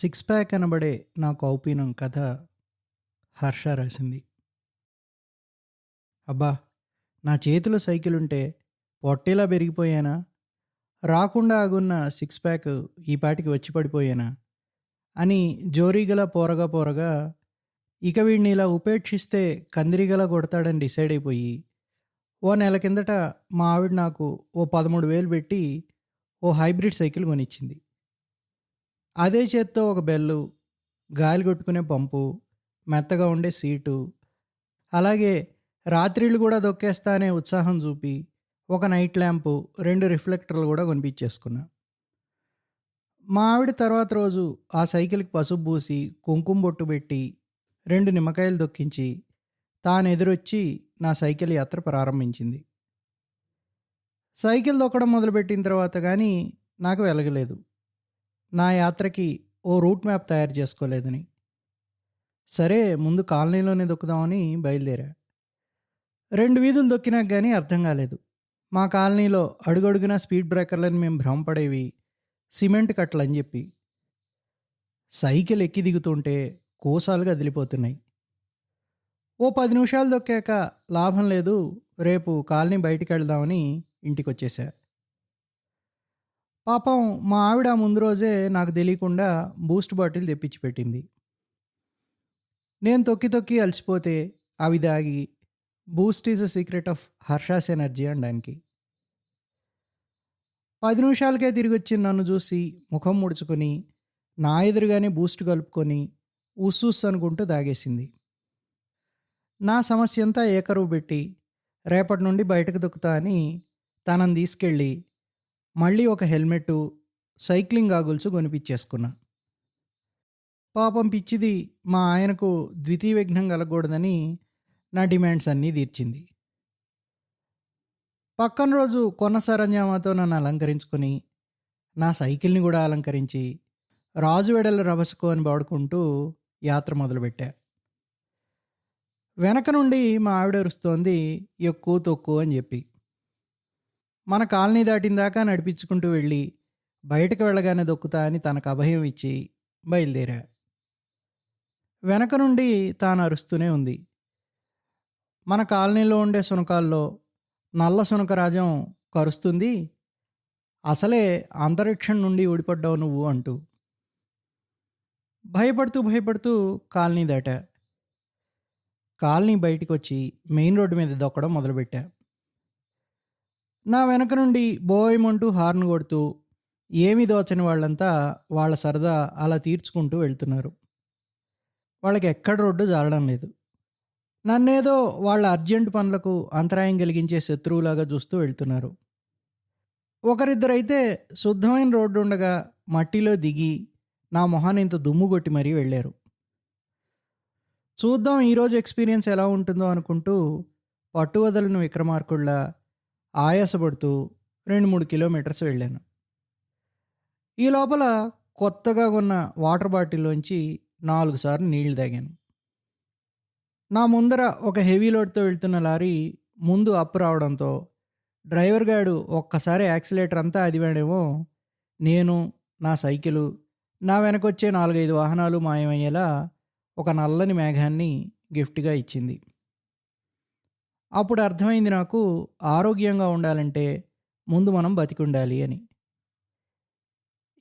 Six pack అనబడే నా కౌపీనం కథ హర్ష రాసింది. అబ్బా నా చేతిలో సైకిల్ ఉంటే పొట్టేలా పెరిగిపోయానా? రాకుండా ఆగున్న సిక్స్ ప్యాక్ ఈ పాటికి వచ్చి పడిపోయానా? అని జోరీగల పోరగా పోరగా ఇక వీడిని ఇలా ఉపేక్షిస్తే కందిరిగల కొడతాడని డిసైడ్ అయిపోయి ఓ నెల కిందట మా ఆవిడ నాకు ఓ పదమూడు వేలు పెట్టి ఓ హైబ్రిడ్ సైకిల్ కొనిచ్చింది. అదే చేత్తో ఒక బెల్లు గాలి కొట్టుకునే పంపు మెత్తగా ఉండే సీటు అలాగే రాత్రిళ్ళు కూడా దొక్కేస్తా అనే ఉత్సాహం చూపి ఒక నైట్ ల్యాంపు రెండు రిఫ్లెక్టర్లు కూడా కొనిపించేసుకున్నా. మా ఆవిడ తర్వాత రోజు ఆ సైకిల్కి పసుపు పూసి కుంకుమ బొట్టు పెట్టి రెండు నిమ్మకాయలు దొక్కించి తాను ఎదురొచ్చి నా సైకిల్ యాత్ర ప్రారంభించింది. సైకిల్ దొక్కడం మొదలుపెట్టిన తర్వాత కానీ నాకు వెలగలేదు. నా యాత్రకి ఓ రూట్ మ్యాప్ తయారు చేసుకోలేదని. సరే ముందు కాలనీలోనే దొక్కుదామని బయలుదేరా. రెండు వీధులు దొక్కినాక కానీ అర్థం కాలేదు. మా కాలనీలో అడుగడుగున స్పీడ్ బ్రేకర్లను మేము భ్రమపడేవి సిమెంట్ కట్టలు అని చెప్పి. సైకిల్ ఎక్కి దిగుతుంటే కోసాలుగా అదిలిపోతున్నాయి. ఓ పది నిమిషాలు దొక్కాక లాభం లేదు రేపు కాలనీ బయటికి వెళ్దామని ఇంటికి వచ్చేసా పాపం మా ఆవిడ ముందు రోజే నాకు తెలియకుండా బూస్ట్ బాటిల్ తెప్పించి పెట్టింది. నేను తొక్కి తొక్కి అలసిపోతే అవి దాగి boost is a secret of Harsha's energy అనడానికి పది నిమిషాలకే తిరిగి వచ్చి నన్ను చూసి ముఖం ముడుచుకొని నా ఎదురుగానే బూస్ట్ కలుపుకొని ఉస్సూస్ అనుకుంటూ దాగేసింది నా సమస్య అంతా ఏకరువు పెట్టి రేపటి నుండి బయటకు దొక్కుతా అని తనని తీసుకెళ్ళి మళ్ళీ ఒక హెల్మెట్ సైక్లింగ్ గాగుల్స్ కొనిపించేసుకున్నా. పాపం పిచ్చిది మా ఆయనకు ద్వితీయ విఘ్నం కలగకూడదని నా డిమాండ్స్ అన్నీ తీర్చింది. పక్కన రోజు కొన్న సరంజామాతో నన్ను అలంకరించుకొని నా సైకిల్ని కూడా అలంకరించి రాజు వెడల రభసుకు అని పాడుకుంటూ యాత్ర మొదలుపెట్టా. వెనక నుండి మా ఆవిడ అరుస్తోంది ఎక్కువ తొక్కు అని చెప్పి. మన కాలనీ దాటిన దాకా నడిపించుకుంటూ వెళ్ళి బయటకు వెళ్ళగానే దొక్కుతా అని తనకు అభయం ఇచ్చి బయలుదేరా. వెనక నుండి తాను అరుస్తూనే ఉంది. మన కాలనీలో ఉండే సునకాల్లో నల్ల సునకరాజం కరుస్తుంది. అసలే అంతరిక్షం నుండి ఊడిపడ్డావు నువ్వు అంటూ భయపడుతూ భయపడుతూ కాలనీ దాటా. కాలనీ బయటకు వచ్చి మెయిన్ రోడ్డు మీద దొక్కడం మొదలుపెట్టా. నా వెనక నుండి బోయమంటూ హార్న్ కొడుతూ ఏమి దోచని వాళ్ళంతా వాళ్ళ సరదా అలా తీర్చుకుంటూ వెళ్తున్నారు. వాళ్ళకి ఎక్కడ రోడ్డు జారడం లేదు. నన్నేదో వాళ్ళ అర్జెంట్ పనులకు అంతరాయం కలిగించే శత్రువులాగా చూస్తూ వెళ్తున్నారు. ఒకరిద్దరైతే శుద్ధమైన రోడ్డు ఉండగా మట్టిలో దిగి నా మొహాన్ని ఇంత దుమ్ము కొట్టి మరీ వెళ్ళారు. చూద్దాం ఈరోజు ఎక్స్పీరియన్స్ ఎలా ఉంటుందో అనుకుంటూ పట్టువదలను విక్రమార్కుళ్ళ ఆయాసపడుతూ రెండు మూడు కిలోమీటర్స్ వెళ్ళాను. ఈ లోపల కొత్తగా ఉన్న వాటర్ బాటిల్లోంచి నాలుగు సార్లు నీళ్ళు తాగాను. నా ముందర ఒక హెవీ లోడ్తో వెళ్తున్న లారీ ముందు అప్పు రావడంతో డ్రైవర్ గాడు ఒక్కసారి యాక్సిలేటర్ అంతా అదివాడేమో నేను నా సైకిలు నా వెనకొచ్చే నాలుగైదు వాహనాలు మాయమయ్యేలా ఒక నల్లని మేఘాన్ని గిఫ్ట్గా ఇచ్చింది. అప్పుడు అర్థమైంది నాకు ఆరోగ్యంగా ఉండాలంటే ముందు మనం బతికి ఉండాలి అని.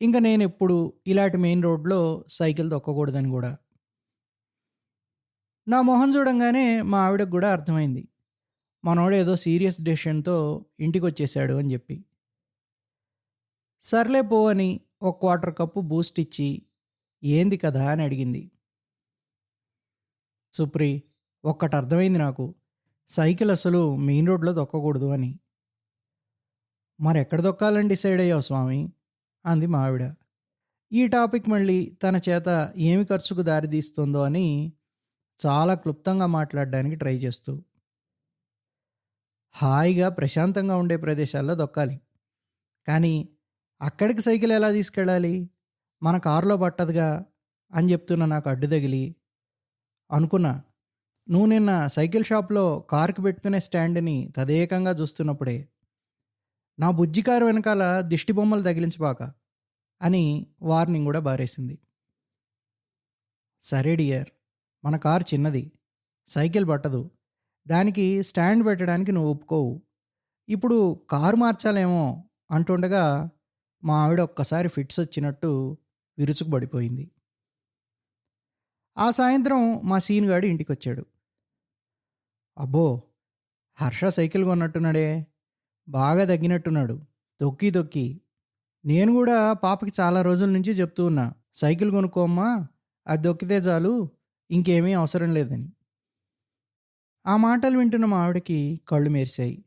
ఇంకా నేను ఎప్పుడు ఇలాంటి మెయిన్ రోడ్లో సైకిల్ తొక్కకూడదని కూడా. నా మొహం చూడంగానే మా ఆవిడకు కూడా అర్థమైంది. మనోడు ఏదో సీరియస్ డెసిషన్తో ఇంటికి వచ్చేసాడు అని చెప్పి. సర్లే పో అని ఒక క్వార్టర్ కప్పు బూస్ట్ ఇచ్చి ఏంది కదా? అని అడిగింది. సుప్రి ఒక్కటి అర్థమైంది నాకు. సైకిల్ అసలు మెయిన్ రోడ్లో దొక్కకూడదు అని. మరి ఎక్కడ దొక్కాలని డిసైడ్ అయ్యావు స్వామి? అంది మావిడ. ఈ టాపిక్ మళ్ళీ తన చేత ఏమి ఖర్చుకు దారితీస్తుందో అని చాలా క్లుప్తంగా మాట్లాడడానికి ట్రై చేస్తూ. హాయిగా ప్రశాంతంగా ఉండే ప్రదేశాల్లో దొక్కాలి. కానీ అక్కడికి సైకిల్ ఎలా తీసుకెళ్ళాలి? మన కారులో పట్టదుగా అని చెప్తున్న నాకు అడ్డు తగిలి అనుకున్నా. నువ్వు నిన్న సైకిల్ షాప్లో కారుకి పెట్టుకునే స్టాండ్ని తదేకంగా చూస్తున్నప్పుడే నా బుజ్జి కారు వెనకాల దిష్టి బొమ్మలు తగిలించబాక అని వార్నింగ్ కూడా బారేసింది. సరే డియర్ మన కారు చిన్నది సైకిల్ పట్టదు దానికి స్టాండ్ పెట్టడానికి నువ్వు ఒప్పుకోవు. ఇప్పుడు కారు మార్చాలేమో అంటుండగా మా ఆవిడ ఒక్కసారి ఫిట్స్ వచ్చినట్టు విరుచుకుపడిపోయింది. ఆ సాయంత్రం మా సీనుగాడు ఇంటికి వచ్చాడు అబ్బో హర్ష సైకిల్ కొన్నట్టున్నాడే. బాగా తగ్గినట్టున్నాడు. తొక్కి తొక్కి. నేను కూడా పాపకి చాలా రోజుల నుంచి చెప్తూ ఉన్నా సైకిల్ కొనుక్కోమ్మా అది దొక్కితే చాలు ఇంకేమీ అవసరం లేదని. ఆ మాటలు వింటున్న మా ఆవిడకి కళ్ళు మెరిశాయి.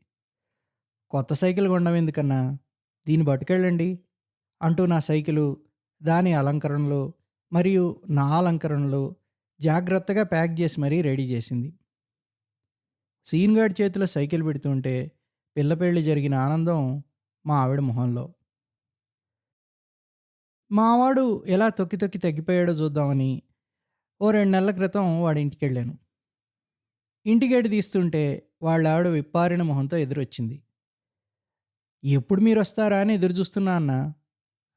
కొత్త సైకిల్ కొనడం ఎందుకన్నా? దీన్ని పట్టుకెళ్ళండి అంటూ నా సైకిలు దాని అలంకరణలు మరియు నా అలంకరణలు జాగ్రత్తగా ప్యాక్ చేసి మరీ రెడీ చేసింది. సీన్ సీన్గాడి చేతిలో సైకిల్ పెడుతుంటే పిల్ల పెళ్ళి జరిగిన ఆనందం మా ఆవిడ మొహంలో. మావాడు ఎలా తొక్కి తొక్కి తగ్గిపోయాడో చూద్దామని ఓ రెండు నెలల క్రితం వాడి ఇంటికి వెళ్ళాను ఇంటికేటి తీస్తుంటే వాళ్ళ ఆవిడ విప్పారిన మొహంతో ఎదురొచ్చింది. ఎప్పుడు మీరు వస్తారా అని ఎదురు చూస్తున్నా అన్న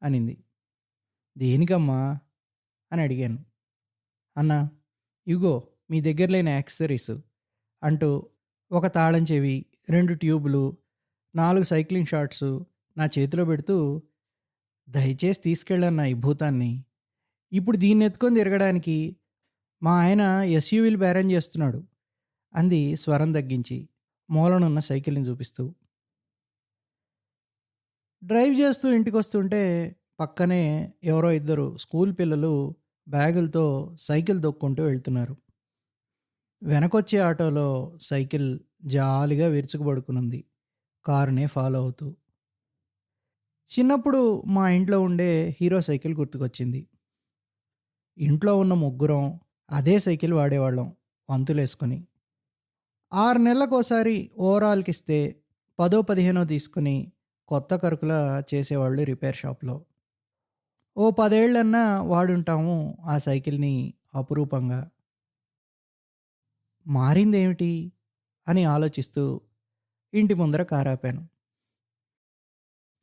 అనింది. దేనికమ్మా అని అడిగాను. అన్న ఇగో మీ దగ్గర లేని యాక్సెసరీస్ అంటూ ఒక తాళం చెవి రెండు ట్యూబులు నాలుగు సైక్లింగ్ షార్ట్స్ నా చేతిలో పెడుతూ దయచేసి తీసుకెళ్ళన్న ఈ భూతాన్ని. ఇప్పుడు దీన్ని ఎత్తుకొని తిరగడానికి మా ఆయన ఎస్యూవీలు బేరం చేస్తున్నాడు అంది స్వరం తగ్గించి మూలనున్న సైకిల్ని చూపిస్తూ. డ్రైవ్ చేస్తూ ఇంటికి వస్తుంటే పక్కనే ఎవరో ఇద్దరు స్కూల్ పిల్లలు బ్యాగులతో సైకిల్ దొక్కుంటూ వెళ్తున్నారు. వెనకొచ్చే ఆటోలో సైకిల్ జాలిగా విరుచుకుపడుకునుంది. కారునే ఫాలో అవుతూ. చిన్నప్పుడు మా ఇంట్లో ఉండే హీరో సైకిల్ గుర్తుకొచ్చింది. ఇంట్లో ఉన్న ముగ్గురం అదే సైకిల్ వాడేవాళ్ళం వంతులేసుకొని ఆరు నెలలకోసారి ఓవరాల్కి ఇస్తే పదో పదిహేనో తీసుకుని కొత్త కరుకులా చేసేవాళ్ళు రిపేర్ షాప్లో. ఓ పదేళ్ళన్నా వాడుంటాము ఆ సైకిల్ని అపురూపంగా. మారిందేమిటి అని ఆలోచిస్తూ ఇంటి ముందర కారు ఆపాను.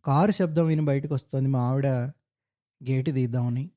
కారు శబ్దం విని బయటకు వస్తుంది మా ఆవిడ. గేటు తీద్దామని